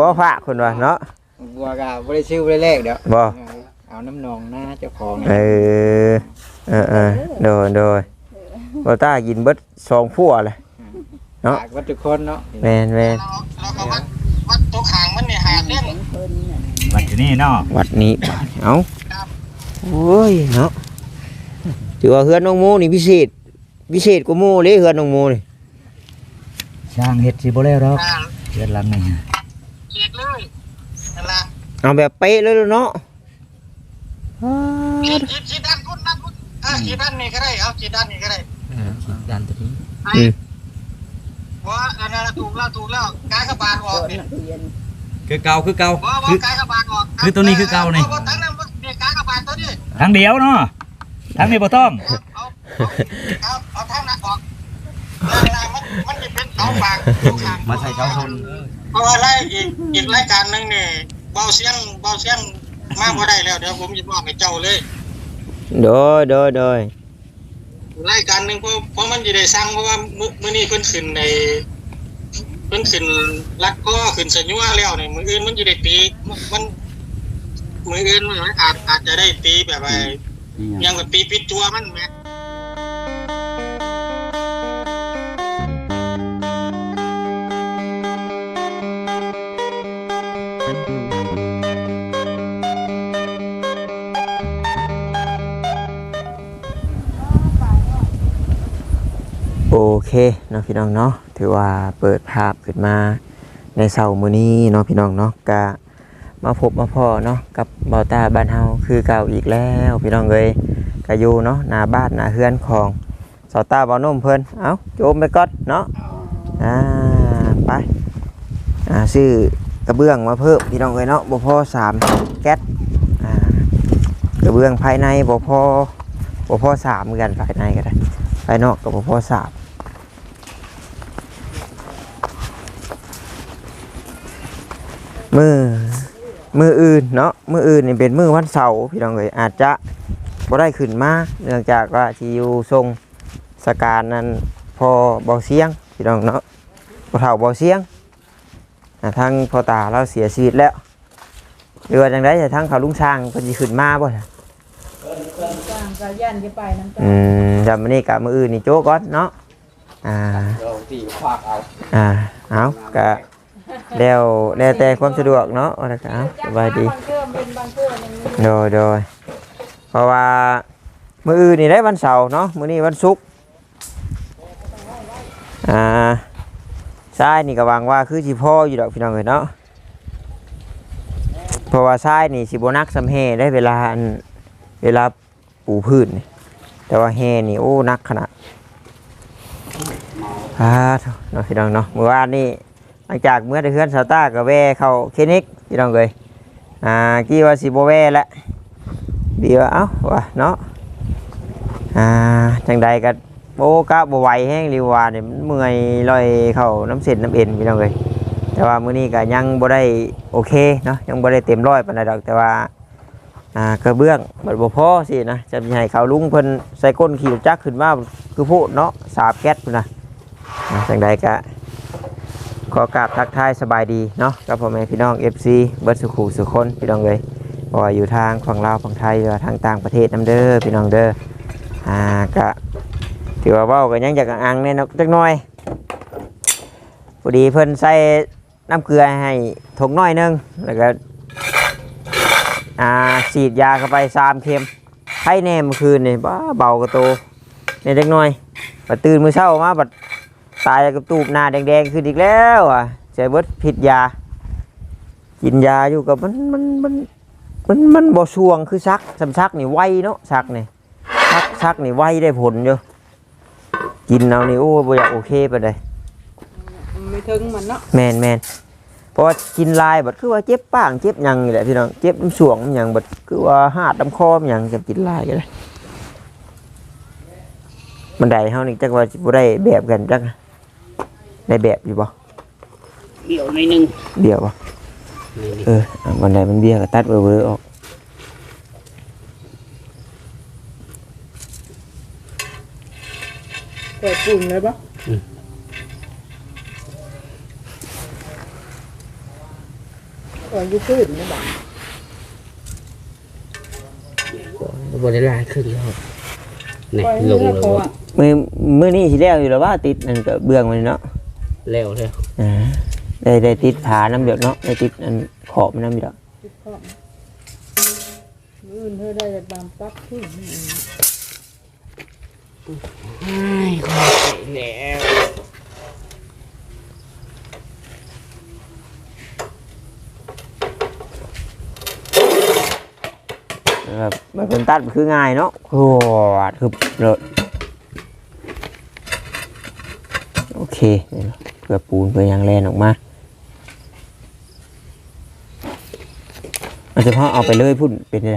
วพระคนว่าเนาะบัวก็บ่ได้ชื่อบ่ได้เลขเดี๋ยวบ่เอาน้ำนองหน้าเจ้าของเออเออเออโดยโดยบ่ตากินเบิดสองพัวเลยเนาะฝากวัดทุกคนเนาะแม่นแม่นเราก็วัดวัดตัวขางมันเนี่ยหาเล่นบัดอยู่นี่เนาะวัดนี้บาดเอ้าโอ้ยเนาะถือว่าเฮือนน้องหมูนี่พิเศษพิเศษกว่าหมู่เลยเฮือนน้องหมูนี่ช่างเฮ็ดสิบ่แล้วหรอกอ่าเฮ็ดหลังนี่ เขียดเลยนั่นละเอาแบบเป๊ะเลยเนาะขีดขีดขีดด้านพุ่นด้านพุ่นเออขีดด้านนี้ก็ได้เอาขีดด้านนี้ก็ได้ด้านตัวนี้ไอ้ว่าอันนั้นถูกแล้วถูกแล้วกายกระบาดออกเนี่ยคือเก่าคือเก่าว่าว่ากายกระบาดออกคือตัวนี้คือเก่านี่ว่าทั้งนั้นมันเนี่ยกายกระบาดตัวนี้ทางเดียวเนาะทางนี้บ่ต้องเอาเอาเอาเอาทางนั้นออกนั่นน่ะมันมันจะเป็นเสาฝากตัวขางมาใส่เจ้าชน เพราะว่าไล่อีกอีกรายการหนึงเนี่ยเบาเสียงเบาเสียงมากพอได้แล้วเดี๋ยวผมจะบอกให้เจ้าเลย โดยโดยโดยรายการหนึ่งเพราะเพราะมันจะได้สั่งเพราะว่ามื้อมื้อนี้เพิ่นขึ้นในเพิ่นขึ้นรัดก็ขึ้นสัญญาแล้วเนี่ยมืออื่นมันจะได้ตีมันมันมืออื่นมันอาจอาจจะได้ตีแบบไอ้ยังแบบตีปิดตัวมันแหม เคเนาะพี่น้องเนาะถือว่าเปิดภาพขึ้นมาในเสาร์มื้อนี้เนาะพี่น้องเนาะกะมาพบมาพ่อเนาะกับเบาตาบ้านเฮาคือเก่าอีกแล้วพี่น้องเอ้ยกะอยู่เนาะหน้าบ้านหน้าเฮือนของเสาตาบ่าวนุ่มเพิ่นเอ้าโจมไปก่อนเนาะอ่าไปอ่าซื้อกระเบื้องมาเพิ่มพี่น้องเอ้ยเนาะบ่พอสามแก๊สอ่ากระเบื้องภายในบ่พอบ่พอสามเหมือนกันภายในก็ได้ภายนอกกับพ่อสาบ มือมืออื่นเนาะมืออื่นนี่เป็นมือวันเสาร์พี่น้องเลยอาจจะบ่ได้ขึ้นมาเนื่องจากว่าที่อยู่ทรงสการนั้นพอเบาเสียงพี่น้องเนาะพอเฒ่าเบาเสียงอ่าทั้งพ่อตาเราเสียชีวิตแล้วหรือว่าจังไดแต่ทั้งเขาลุงช้างเพิ่นสิขึ้นมาบ่ล่ะจ้างก็ยันจะไปน้ำตาอืมจำมันนี่กับมืออื่นนี่โจ้ก่อนเนาะอ่า เราตีฝากเอา อ่า เอากะ แล้วแล้วแต่ความสะดวกเนาะว่าแล้วก็เอาสบายดีบางเทื่อเป็นบางเทื่อหนึงโดยโดยเพราะว่ามืออื่นนี่ได้วันเสาร์เนาะมือนี้วันศุกร์อ่าทรายนี่ก็หวังว่าคือสิพ่ออยู่ดอกพี่น้องเอ้ยเนาะเพราะว่าทรายนี่สิบนักสำเฮได้เวลาอันเวลาปูพื้นนี่แต่ว่าแฮนี่โอ้นักขนาดอ่าเถอะเนาะพี่น้องเนาะเมื่อวานนี่ หลังจากเมื่อได้เฮือนสาวต้ากับแว่เข้าคลินิกพี่น้องเลยอ่ากี่ว่าสิบแว่แล้วดีว่าเอ้าว่าเนาะอ่าจังใดก็โอ้กะบ่ไหวแห้งรีวาเนี่ยมันเมื่อยลอยเข้าน้ำเส้นน้ำเอ็นพี่น้องเลยแต่ว่ามื้อนี้ก็ยังบ่ได้โอเคเนาะยังบ่ได้เต็มร้อยปานใดดอกแต่ว่าอ่ากระเบื้องบัดบ่พอสินะจะมีให้เขาลุงเพิ่นใส่ก้นขี่จักขึ้นมาคือพูดเนาะสาบแก๊สพุ่นนะจังใดก็ ขอกราบทักทายสบายดีเนาะกับพ่อแม่พี่น้อง FC เบิดสุขุสุคนพี่น้องเลยบ่ว่าอยู่ทางฝั่งลาวฝั่งไทยหรือว่าทางต่างประเทศนํเด้อพี่น้องเด้ออ่าก็ถือว่าเว้ากันยังจากอังเนี่ยเนาะจักหน่อยพอดีเพิ่นใส่น้ำเกลือให้ถงน้อยนึงแล้วก็อ่าฉีดยาเข้าไปสามเข็มไข้แน่เมื่อคืนนี่บ้าเบากระโตในเล็กน้อยบัดตื่นมื้อเช้ามาบัด ตายกับตูบหน้าแดงๆขึ้นอีกแล้วอะใช้เบิดผิดยา กินยาอยู่กับมันมันมันมันมันบ่ช่วงคือซักสำซักนี่ไวเนาะซักนี่ซักซักนี่ไวได้ผลอยู่กินเอานี่โอ้บ่อยากโอเคไปเลยไม่ถึงมันเนาะแมนแมนเพราะว่ากินลายบัดคือว่าเจ็บป้างเจ็บหยังนี่แหละพี่น้องเจ็บน้ำสวงน้ำหยังบัดคือว่าหาดน้ำคอมหยังจะกินลายกันเลยมันได้เฮานี่จักว่าสิบ่ได้แบบกันจัก ได้แบบอยู่บ่เดี่ยวในหนึ่งเดียวบ่เออเอาวันใดมันเบี้ยก็ตัดเบอร์ๆออกเปิดปุ่มเลยปะก็อยู่ขึ้นนี่บ่บริลายขึ้นแล้วนี่ปล่อยลงเรือเลเขายอะมือมือนี่สิแล้วอยู่แล้วว่าติดนั่นก็เบื้องมันเนาะ แล้วแล้วอ่าได้ได้ติดผาน้ำเดือดเนาะได้ติดอันขอบมันน้ำเดือดติดข้อมืออื่นเธอได้แต่บางปั๊บขึ้นไม่ค่อยแล้วแบบมันเป็นตัดมันคือง่ายเนาะโคตรคือเลยโอ เคนี่เนาะเพื่อปูนเพื่อหยางแลนออกมาเอาเฉพาะเอาไปเลยพุ่นเป็นไง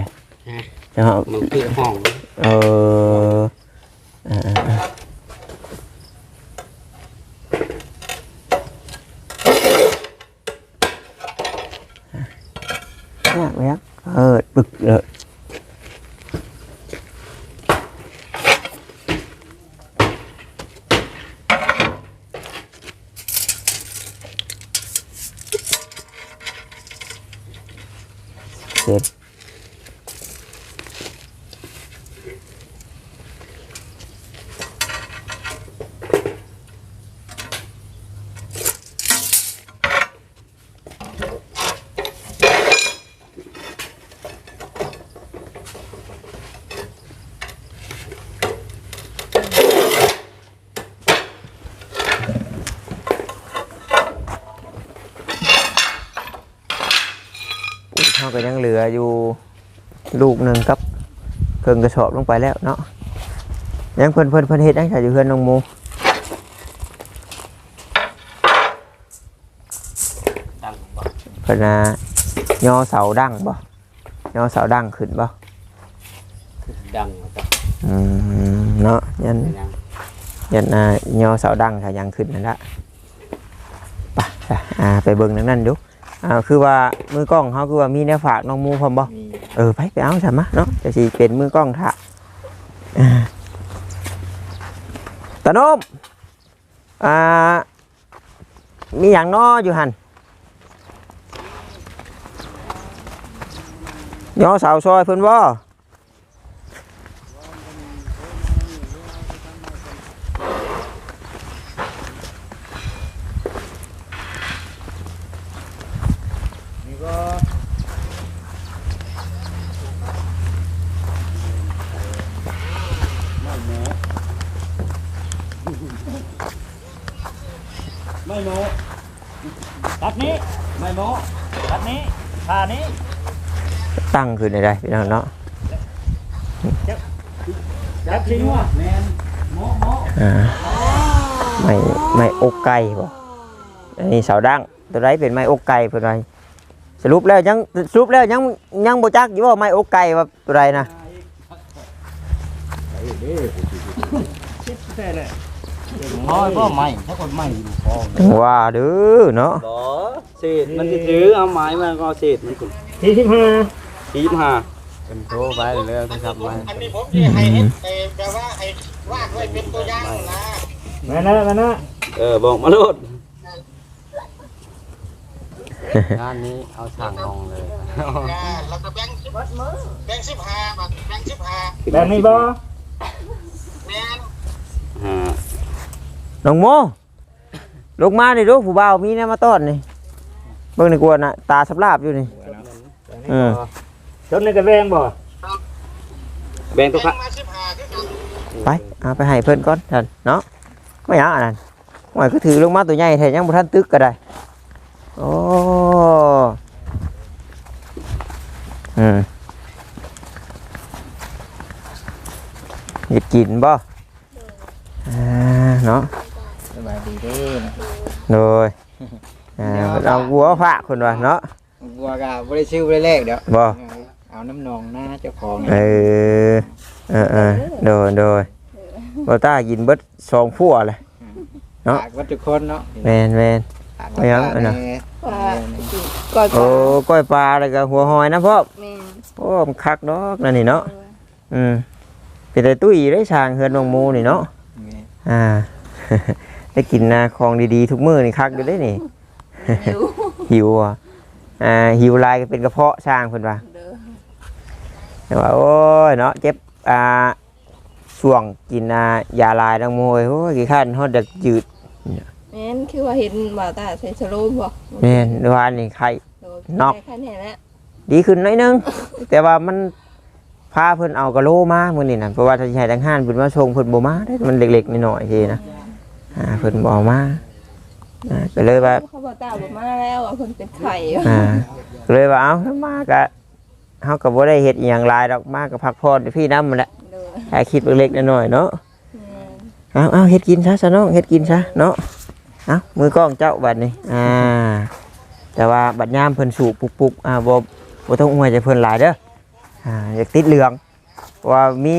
เฉพาะมันคือห้อง เอออ่าอ่าอ่าเนี่ยไปยักเออปึกเลยเสร็จ ปุ๋ยเข้า ก็ยังเหลืออยู่ลูกหนึ่งกับเครื่องกระสอบลงไปแล้วเนาะยังเพิ่นเพิ่นเพิ่นเฮ็ดยังใส่อยู่เพื่อนน้องหมูดังบ่เพิ่นน่ะย่อเสาดั้งบ่ย่อเสาดั้งขึ้นบ่ดังจ้ะอืมเนาะยันยังยันอ่าย่อเสาดั้งถ้ายังขึ้นนั่นละไปไปอ่าไปเบิ่งนั่นนั่นดู อ่าคือว่ามือกล้องเขาคือว่ามีแนวฝากน้องหมูพร้อมบ่มีเออไปไปเอาใช่ไหมะเนาะจะสิเป็นมือกล้องถ่ะอ่าตาโนมอ่ามีอย่างน้ออยู่หันย่อเสาซอยเพิ่นบ่ ไม่โมตัดนี้ไม่โมตัดนี้ทานี้ ตั้งขึ้นได้ได้พี่น้องเนาะจับชิ้นวะแมนโมโมอ่าไม่ไม่อกไก่บ่อันนี้เสาดั้งตัวไรเป็นไม้อกไก่เพิ่นไรสรุปแล้วยังสรุปแล้วยังยังบ่จักอยู่ว่าไม้อกไก่ว่าตัวไรนะน้อยก็ไม่ถ้าคนไม่อยู่พอว่าเด้อเนาะบ่เศษมันสิถือเอาไม้มาก็เอาเศษมันคุณที่สิบ ห้าทีมหาเป็นโทรไปเลยโทรศัพท์มาอันนี้ผมจะให้เฮ็ดเอ่อแบบว่าให้วาดไว้เป็นตัวอย่างนะแม่นะแม่นะเออบอกมาโลดงานนี้เอาสั่งลงเลยอ่าแล้วก็แบ่งสิบแบ่งสิบห้าบาทแบ่งสิบห้าแบบนี้บ่แม่นอ่าน้องโมลงมานี่ดูผู้บ่าวมีแนวมาต้อนนี่เบิ่งในกวนน่ะตาสับลาบอยู่นี่อืมชน ในกระแวงบ่แบ่งตัวแบ่ค่ะงมาสิบห้าคือกันไปเอาไปให้เพิ่นก่อนท่านเนาะไม่เอาอันนั้นหวยก็ถือลงมาตัวใหญ่แท้ยังบ่ทันตึกก็ได้โอ้อืมหยิบกินบ่อ่าเนาะสบายดีเด้โดยอ่าเอาวัวฝากคนว่าเนาะบัวกาบ่ได้ชื่อบ่ได้เลขเดี๋ยวบ่เอา น้ำนองหน้าเจ้าของเออเออเออโดยโดยบ่ต้ากินเบิดสองพั่วเลยเนาะฝากวัดทุกคนเนาะแมนแมนฝากเอายังอันน่ะว่าก่อนโอ้ก้อยปลาแล้วก็หัวหอยนะพ่อแม่โอ้มันคักดอกนั่นนี่เนาะอืมเป็นแต่ตุ้ยได้ช่างเฮือนน้องหมูนี่เนาะอ่าได้กินนาของดีๆทุกมื้อนี่คักอยู่ได้นี่หิวอะอ่าหิวลายก็เป็นกระเพาะสร้างเพิ่นว่าเด้อ แต่ว่าโอ้ยเนาะเจ็บอ่าช่วงกินอ่ายาลายดังโมยโอ้ยกี่ขั้นฮอดดักยืดแม่นคือว่าเห็นบ่าวตาใส่สโลมบ่แม่นเมื่อวานนี่ไข้โดยนอกแค่นี้แหละดีขึ้นหน่อยนึง แต่ว่ามันพาเพิ่นเอากะโหลมามื้อนี้น่ะเพราะว่าถ้าสิให้ทางห้านเพิ่นมาส่งเพิ่นบ่มาได้มันเล็กๆน้อยๆทีนะอ่าเพิ่นบ่เอามาอ่าก็เลยว่าเขาบ่าวตาบ่มาแล้วอะเพิ่นเป็นไข่อ่าก็เลยว่าเอาถ้ามาก็ เฮาก็บ่ได้เฮ็ดอีหยังหลายดอกมาก็พักผ่อนพี่นำนั่นแหละเด้อแค่คิดเล็กๆน้อยๆเนาะแม่นเอาเอาเฮ็ดกินซะซะน้องเฮ็ดกินซะเนาะเอามือกล้องเจ้าบัดนี้อ่า แต่ว่าบัดยามเพิ่นสูบปุกๆอ่าบ่บ่ต้องอวยใจเพิ่นหลายเด้ออ่าอยากติดเหลืองเพราะว่ามี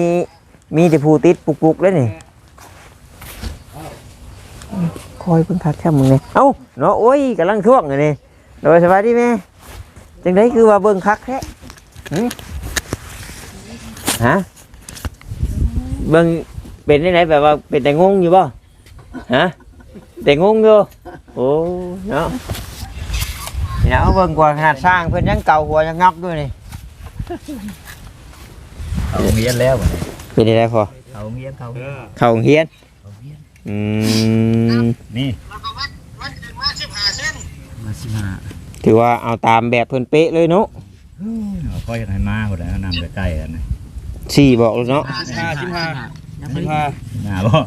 มีแต่ผู้ติดปุกๆเลยนี่คอยเพิ่นคักแค่มึงนี่เอ้าเนาะโอ้ยกำลังท่วงอยู่นี่โดยสบายดีแม่จังไดคือว่าเบิ่งคักแท้หึ ฮะเบิ่งเป็นได้ไหนแบบว่าเป็นแต่งงอยู่ป่ะฮะแต่งงอยู่โอ้เนาะเนี่ยเอาเบิ่งกว่าขนาดสร้างเพิ่นยังเก่าหัวยังงอกด้วยนี่เอาเงียนแล้วบัดนี้เป็นได้พอเอาเงียนเขาเข้าโรงเฮียนอืมนี่แล้วก็วัดวัดขึ้นมา15เส้นมาสิมาถือว่าเอาตามแบบเพิ่นเป๊ะเลยเนาะ เอาค่อยให้มาคนแล้วนำไปใกล้กันนะสี่บอกเลยเนาะห้าสิบห้าสิบห้าหน้าบ่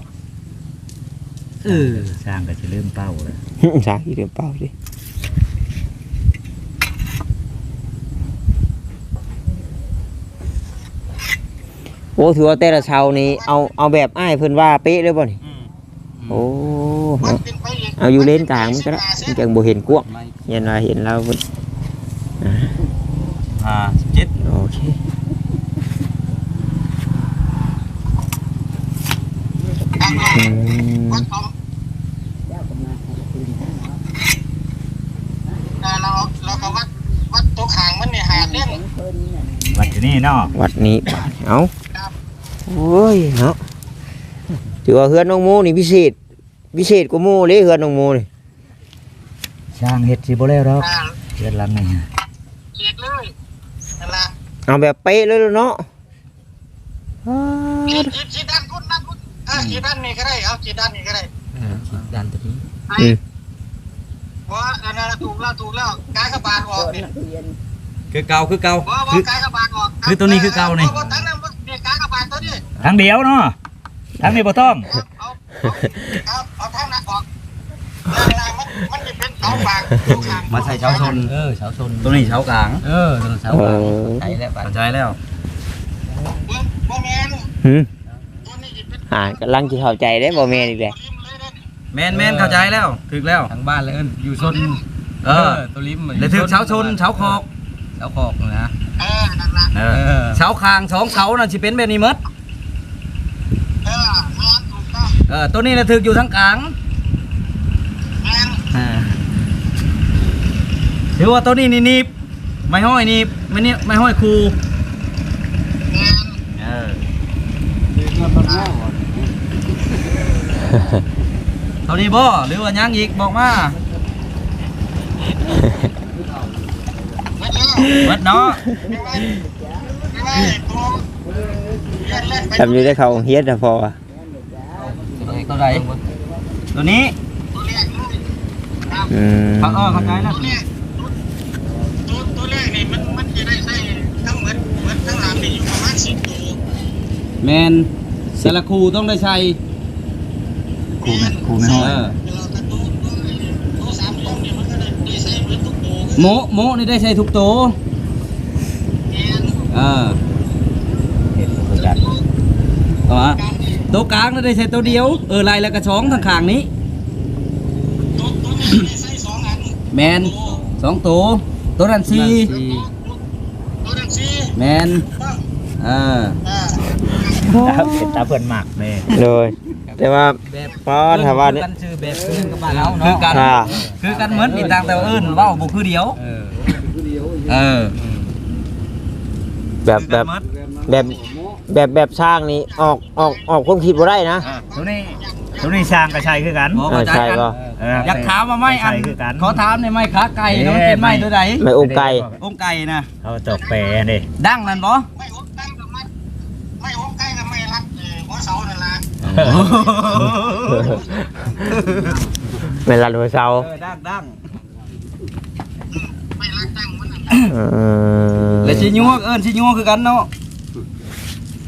เออสร้างก็จะลืมเป้าเลยสร้างอีกเดือนเปล่าดิโอ้ถือว่าแต่ละเชานี่เอาเอาแบบอ้ายเพิ่นว่าเป๊ะเลยบ่นี่โอ้วัดเนาะขึ้นไปอีกเอาอยู่เลนกลางมันก็ได้มันจังบ่เห็นกว้างไม่เห็นว่าเห็นแล้วเพิ่น ห้าสิบเจ็ด โอเคอืม วัดของอ่าเราเราก็วัดวัดตัวขางมันเนี่ยหาเส้น วัดอยู่นี่ เนาะวัดนี้บาดเอ้าโอ้ยเนาะถือว่าเฮือนน้องโมนี่พิเศษ พิเศษกว่าโมเลยเฮือนน้องโมนี่สร้างเฮ็ดสิบ่แล้วหรอกอ่าเฮ็ดหลังนี่ฮะเขียดเลยนั่นล่ะเอาแบบเป๊ะเลยเนาะเขียดเขียดเขียดด้านคุณด้านคุณเออเขียดด้านนี้ก็ได้เอาเขียดด้านนี้ก็ได้เออดันตัวนี้อืมเพราะว่าอันนั้นถูกแล้วถูกแล้วกายกระบาดออกนี่ คือเก่าคือเก่าเพราะว่าคือ กายกระบาดออกคือตัวนี้คือเก่านี่พระว่ทั้งนั้นเนี่ยกายกระบาดตัวนี้ทางเดียวเนาะทางนี้บ่ต้องเอาเอาเอาทางนั้นออกนั่นล่ะมันมันจะเป็นเสาปากอยู่ข้างมาใส่เสาชน เออเสาชนตัวนี้เสากลางเออตัวนี้เสากลางใช่แล้วเข้าใจแล้วเบิ่งบ่แม่นหืมตัวนี้จะเป็นอ่ากำลังจะเข้าใจได้บ่แม่นอีกแหละริมเลยเด้อแมนแมนเข้าใจแล้วถึกแล้ว ทางบ้านเลยเอิ้นอยู่ชนเออตัวริมเลยถึกเสาชนเสาคอก เสาคอกนะเออนั่นล่ะเออเสาคางสองเสาน่ะสิเป็นแบบนี้หมดเออแม่นถูกต้องเออตัวนี้น่ะถึกอยู่ทางกลางแม่นอ่าถือว่าตัวนี้นี่หนีบไม่ห้อยหนีบไม่นี่ไม่ห้อยคูแม่นเออเท่านี้บ่หรือว่ายังอีกบอกมา เบิดแล้วเบิดเนาะไม่ว่าไม่ว่าตัวเล่นเล่นไปจำอยู่ได้เข้าโรงเฮียนแต่พออะตัวไหนตัวนี้ตัวแรกเลยครับอืมเขาเออเข้าใจแล้วตัวแรกตัวตัวแรกนี่มันมันจะได้ใช้ทั้งหมดหมดทั้งหลังนี่อยู่ประมาณสิบตัวแมนสารคูต้องได้ใช้ครูไม่ครูไม่ห้อย โมโมนี่ได้ใช้ทุกตัวแม่นเออเฮ็ดบ่จัดต่อมาตัวกลางนี่ได้ใช้ตัวเดียว เออลายแล้วก็สองทางข้างนี้ตัวตัวนี้ได้ใช้สองอันแมนสองตัวตัวนั้นสี่ตัวนั้นสี่แมนต้องเอออ่าตาเป็นตาเพิ่นมักแม่เลย แต่ว่าแบบพอถ้าว่าเนี่ย กันชื่อแบบอื่นกับบ้านเราเนาะคือกันค่ะคือกันเหมือนอีต่างแต่ว่าอื่นเว้าบ่คือเดียวเออแบบแบบแบบแบบแบบสร้างนี่ออกออกออกความคิดบ่ได้นะ ตัวนี้ตัวนี้สร้างกระชัยคือกัน บ่เอเข้าอใจใช่กันป่ะเอออยากถามว่าไม่อันกระชัยคือกันขอถามในอยไม้ขาไก่เนาะมันเป็นไม้ตัวใดไม่อุ้มไก่องไก่นะเขาตอกแปรนี่ดั้งนั่นบ่ไม่อบใกล้กับไม่ไม่อบใกล้กับไม่รัดเอ่อหัวเสานั่น ล่ะไม่รัดหัวเสาเออดั้งดั้งไม่รัดตั้งมันนั่นเออแล้วสิยัวเอิ้นสิยัวคือกันเนาะ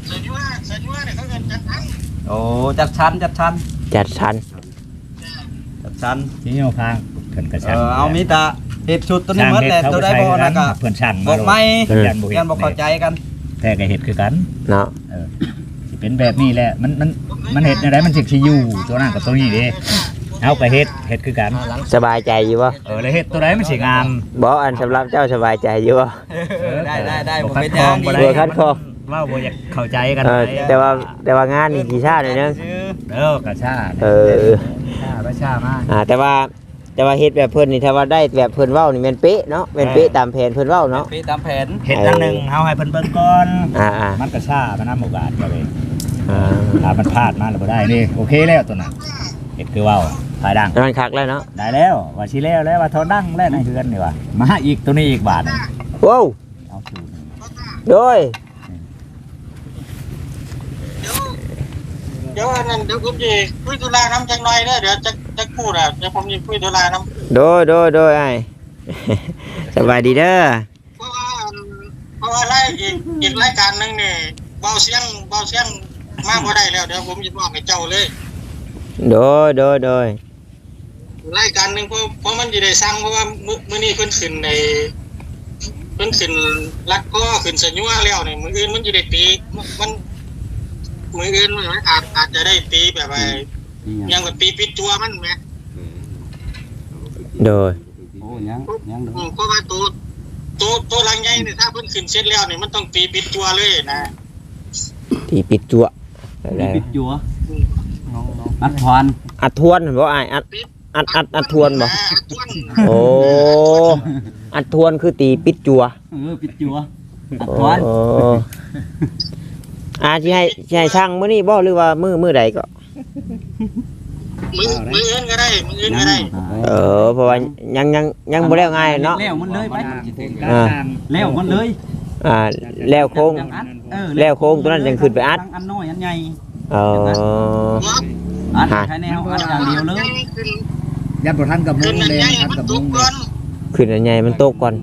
เสยว่าเสยว่าเนี่ยเขาเงินจัดทั้งโอ้จัดชั้นจัดชั้นจัดชั้นจัดชั้นที่โยพางเพิ่นกระเอชัยอเอามีแตาเฮ็ดชุดตัวนี้หมดแหละตัวใดบ่นะก็เพิ่นช่างบอกไม่เพิ่นยันบ่เห็ยันบ่เข้าใจกันแต่ก็เฮ็ดคือกันเนาะ เออสิเป็นแบบนี้แหละ มันมันมันเห็ดในไรมันสิสิอยู่ตัวนั้นกับตัวนี้เด้เอาไปเฮ็ดเฮ็ดคือกัน สบายใจอยู่ป่ะเออแล้วเฮ็ดตัวไหนมันสิงามบอกอันสำหรับเจ้าสบายใจอยู่ป่ะได้ได้ได้บ่ผมคัดเป็นคทาองงดีบ่ได้เออคัดคองว่าบ่อยากเข้าใจกันเออไปแต่ว่าแต่ว่างานนี่กี่ชาติหน่อยนึงเออกระชาเออชาประชามาอ่าแต่ว่าแต่ว่าเฮ็ดแบบเพิ่นนี่ถ้าว่าได้แบบเพิ่นเว้านี่แม่นเป๊ะเนาะแม่นเป๊ะตามแผนเพิ่นเว้าเนาะไปตามแผนเฮ็ดอันหนึงเฮาให้เพิ่นเบิ่งก่อน อ่าอ่า มันกระชามันนำโอกาสก็เลยอ่า ถ้ามันพลาดมาแล้วบ่ได้นี่โอเคแล้วตัวนั้นเฮ็ดคือเว้าภายดัง มันคักแล้วเนาะได้แล้วว่าสิแล้วแล้วว่าทอดังแล้วในเฮือนนี่ว่ามาอีกตัวนี้อีกบาทหนึ่งว้าวเอาสูตรโดยเดี๋ยวอันนั้นเดี๋ยวผมจะคุยธุระน้ำจังหน่อยเด้อเดี๋ยวจะจะพูดอะเดี๋ยวผมจะคุยธุระน้ำโดยโดยโดยไอ้สบายดีเด้อเพราะว่าเพราะว่าไล่อีกอีกรายการหนึงเนี่ยเบาเสียงเบาเสียง มากพอได้แล้วเดี๋ยวผมจะบอกให้เจ้าเลยโดยโดยโดยรายการหนึ่งเพราะเพราะมันจะได้สั่งเพราะว่ามื้อมื้อนี้เพิ่นขึ้นในเพิ่นขึ้นรัดก็ขึ้นสัญญาแล้วเนี่ยมืออื่นมันจะได้ตีมันมืออื่นมันอาจอาจจะได้ตีแบบว่ายังกับตีปิดตัวมันไหมโดยโอ้ยังยังอืมเพราะว่าตัวตัวตัวรังใหญ่เนี่ยถ้าเพิ่นขึ้นเสร็จแล้วเนี่ยมันต้องตีปิดตัวเลยนะ ที่ปิดตัวอะ ไรปิดจัวอืมอัดพรอัดทวนบ่ไอ้ายอัดอัดอัดอัดทวนบ่อ่าอัดทวนโอ้อัดทวนคือตีปิดจัวเออปิดจัวอัดโอ้พรอาสิให้สิให้ช่างมื้อนี้บ่หรือว่ามื้อมื้อใดก็มือมืออื่นก็ได้มืออื่นก็ได้เออเพราะว่ายังยังยังบ่แล้วง่ายเนาะแล้วมันเลยไปอ่าแล้วมันเลย อ่าแล้วโค้งจัอัดเออแล้วโค้งตัวนั้นยังขึ้นไปอัดอันน้อยอันใหญ่เออ อัดฮะ ใช้แนวอัดอย่างเดียวเลยขึ้นยัดบ่ทันกับมุขึ้นงอันเลยใหญ่ทันมันกับตมุกงก่อนขึ้นอันใหญ่มันตกก่อน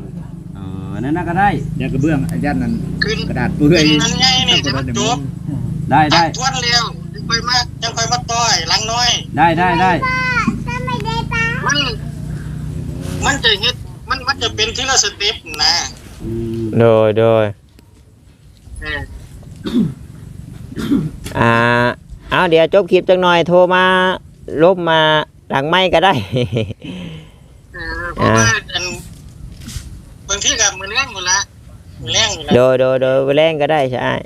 เออนั่นน่ะก็ได้ยัดกระเบื้องยัดนั่นขึ้นกระดาษเปื่อยขึ้นอันใหญ่นี่จะมันจบได้ได้อัดทวนแล้วยังค่อยมายังค่อยมาต่อยหลังน้อย ได้ได้ได้มัน มันจะเฮ็ดมันมันจะเป็นทีละสเต็ปนะอืม โดยโดยเอออ่าเอาเดี๋ยวจบคลิปจังหน่อยโทรมาลบมาหลังไม่ก็ได้เออเพราะว่าอันบางทีกับมือแรงหมดละมือแรงอยู่ละโดยโดยโดยแรงก็ได้ใช่เออ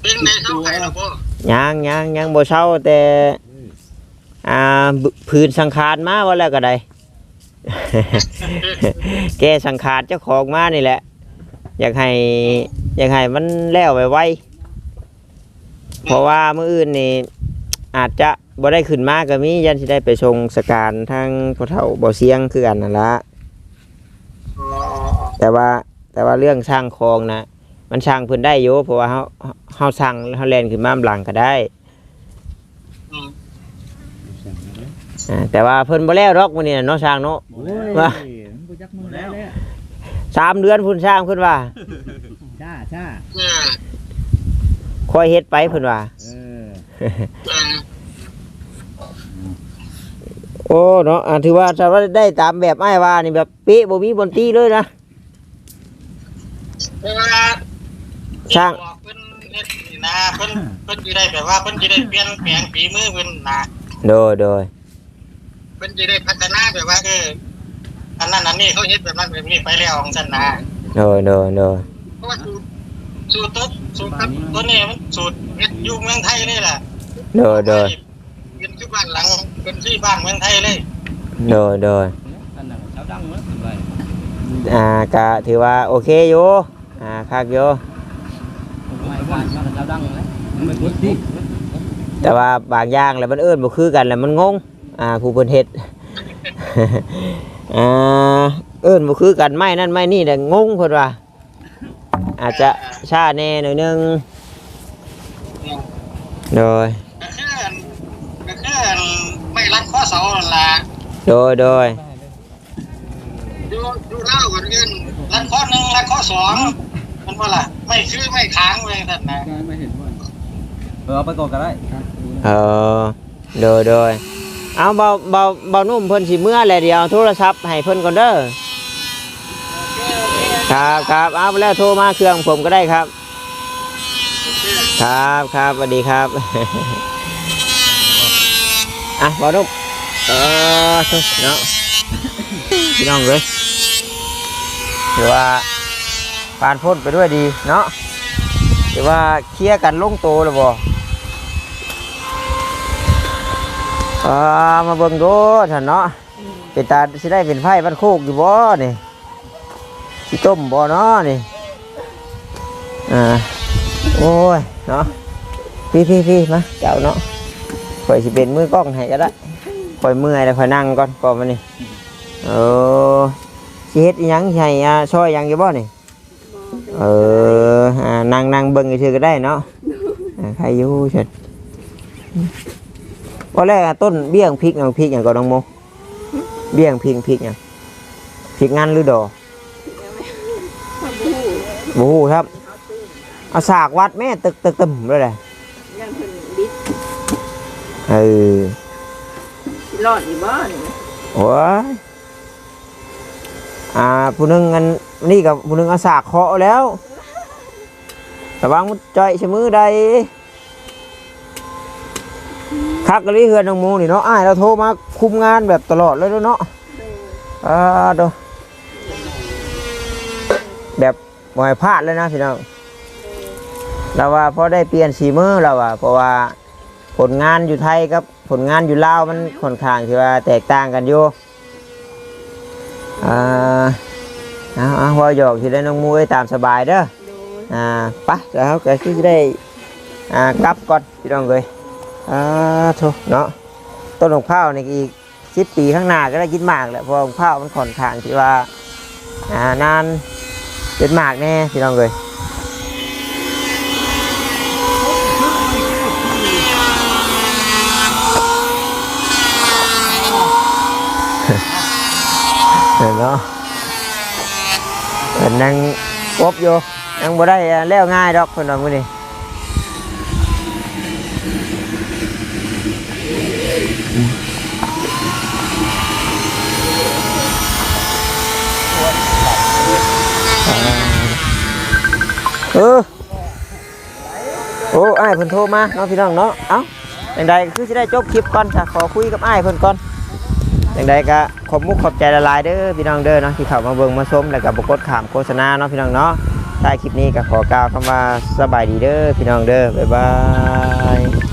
เป็นในเข้าไข่หรอพ่อยังยังยังบ่เช่าแต่ อ่าบึพื้นสังขารมาว่าแล้วก็ได้ แกสังขารเจ้าของมานี่แหละ อยากให้ อยากให้มันแล้วไวๆเพราะว่ามื้ออื่นนี่อาจจะบ่ได้ขึ้นมากก็มียันสิได้ไปชงสการทางพ่อเฒ่าบ่เสียงคือกันนั่นละแต่ว่าแต่ว่าเรื่องสร้างคลองนะมันสร้างเพิ่นได้อยู่เพราะว่าเฮาเฮาสร้างเฮาแลนขึ้นมาหลังก็ได้ อืม อ่าแต่ว่าเพิ่นบ่แล้วดอกมื้อนี้น่ะเนาะสร้างเนาะว่า มันบ่จักมือแล้วแหละสามเดือนพุ่นสร้างเพิ่นว่าช้าช้าเออค่อยเฮ็ดไปเพิ่นว่าเออเออโอ้เนาะอ่าถือว่าถ้าว่าได้ตามแบบอ้ายว่านี่แบบเป๊ะบ่มีบนตีเลยนะ เพราะว่าช่าง บอกเพิ่นเฮ็ดนี่นะเพิ่นเพิ่นสิได้แบบว่าเพิ่นสิได้เปลี่ยนแปลงฝีมือเพิ่นนะโดยโดยเพิ่นสิได้พัฒนาแบบว่าเอออันนั้นอันนี้เขาเฮ็ดแบบนั้นแบบนี้ไปแล้วของฉันนะโดยโดยโดยเพราะว่าสูตรสูตรตัวสูตรครับตัวนี้มันสูตรเฮ็ดอยู่เมืองไทยนี่แหละโดยโดยเป็นที่บ้านหลังเป็นที่บ้านเมืองไทยเลยโดยโดยอันนั้นเช้าดังมั้ยขึ้นไปอ่าก็ถือว่าโอเคอยู่อ่าคักอยู่ไม่บ้านมันเช้าดังเลยเแต่ว่าบางอย่างแล้วมันเอิ้นบ่คือกันแล้วมันงง อ่าผู้เพิ่นเฮ็ดอ่าเอิ้นบ่คือกันไม้นั่นไม้นี่แต่งงเพิ่นว่า อาจจะช้าแน่หน่อยนึงโดยก็คืออันก็คืออันไม่รัดข้อเสานั่นล่ะโดยโดยดูดูเล่ากันเงินรัดข้อหนึ่งรัดข้อสองมันว่าล่ะไม่คือไม่ค้างเลยท่านนะเออเอาไปก่อนก็ได้เออโดยโดย เอาเบาเบาเบานุ่มเพิ่นสิเมื่อแหละเดี๋ยวเอาโทรศัพท์ให้เพิ่นก่อนเด้อครับครับเอาไปแล้วโทรมาเครื่องผมก็ได้ครับ ครับครับสวัสดีครับอะเบานุ่มเออทุกเนาะพี่น้องเลยถือว่าผ่านพ้นไปด้วยดีเนาะถือว่าเคลียร์กันลงโตวแล้วบ่ อ่ามาเบิ่งดูท่านเนาะเป็นตาสิได้เป็นไผ่บ้านโคกอยู่บ่นี่สิต้มบ่เนาะนี่อ่าโอ้ยเนาะพี่พี่พี่มาเจ้าเนาะข่อยสิเป็นมือกล้องให้ก็ได้ข่อยเมื่อยแล้วข่อยนั่งก่อนก่อนมานี่เออสิเฮ็ดอิหยังสิให้อ่าช่วยหยังอยู่บ่นี่เอออ่านั่งนั่งเบิ่งซื่อๆก็ได้เนาะอ่าใครอยู่เชิญ ตอนแรกอะต้นเบี้ยงพริกอย่างพริกอย่างก็น้องโมเบี้ยงพริกพริกอย่างพริกงานหรือดอกโอ้โหครับเอาสากวัดแม่ตึกตึกตึมเลยแหละยังเพิ่นบิดเออสิรอดอีบ่นี่โอ้ยอ่าผู้หนึงอันนี่กับผู้หนึงเอาสากเคาะแล้วระวังมันจ่อยใช้มือใด คักกะลิเฮือนน้องโมนี่เนาะอ้ายเราโทรมาคุมงานแบบตลอดเลยเด้อเนาะอ่าดูแบบบ่อยพลาดเลยนะพี่น้องเราว่าพอได้เปลี่ยนสีมือเราว่าเพราะว่าผลงานอยู่ไทยกับผลงานอยู่ลาวมันค่อนข้างที่ว่าแตกต่างกันอยู่อ่าเอาเอาพอหยอกที่ได้น้องมวยตามสบายเด้อโดยอ่าไปะแล้วก็คือจะได้อ่ากลับก่อนพี่น้องเลย อ่าโถเนาะต้นของข้าวนี่อีกสิบปีข้างหน้าก็ได้กินหมากแหละเพราะของข้าวมันค่อนข้างที่ว่าอ่านานเป็นหมากแน่พี่น้องเลยเห็นเนาะเห็นนั่งกบอยู่ยังบ่ได้แล้วง่ายดอกเพิ่นว่ามื้อนี้ เออโอ้อ้ายเพิ่นโทรมาเนาะพี่น้องเนาะเอ้าจังใดคือสิได้จบคลิปก่อนจ้ะขอคุยกับไอ้เพิ่นก่อนอย่างใดก็ขอบมุกขอบใจละลายเด้อพี่น้องเด้อเนาะที่เข้ามาเบิ่งมาชมแล้วก็บกดขามโฆษณาเนาะพี่น้องเนาะท้คลิปนี้ก็ขอกล่าวคำว่าสบายดีเด้อพี่น้องเด้อบ๊ายบาย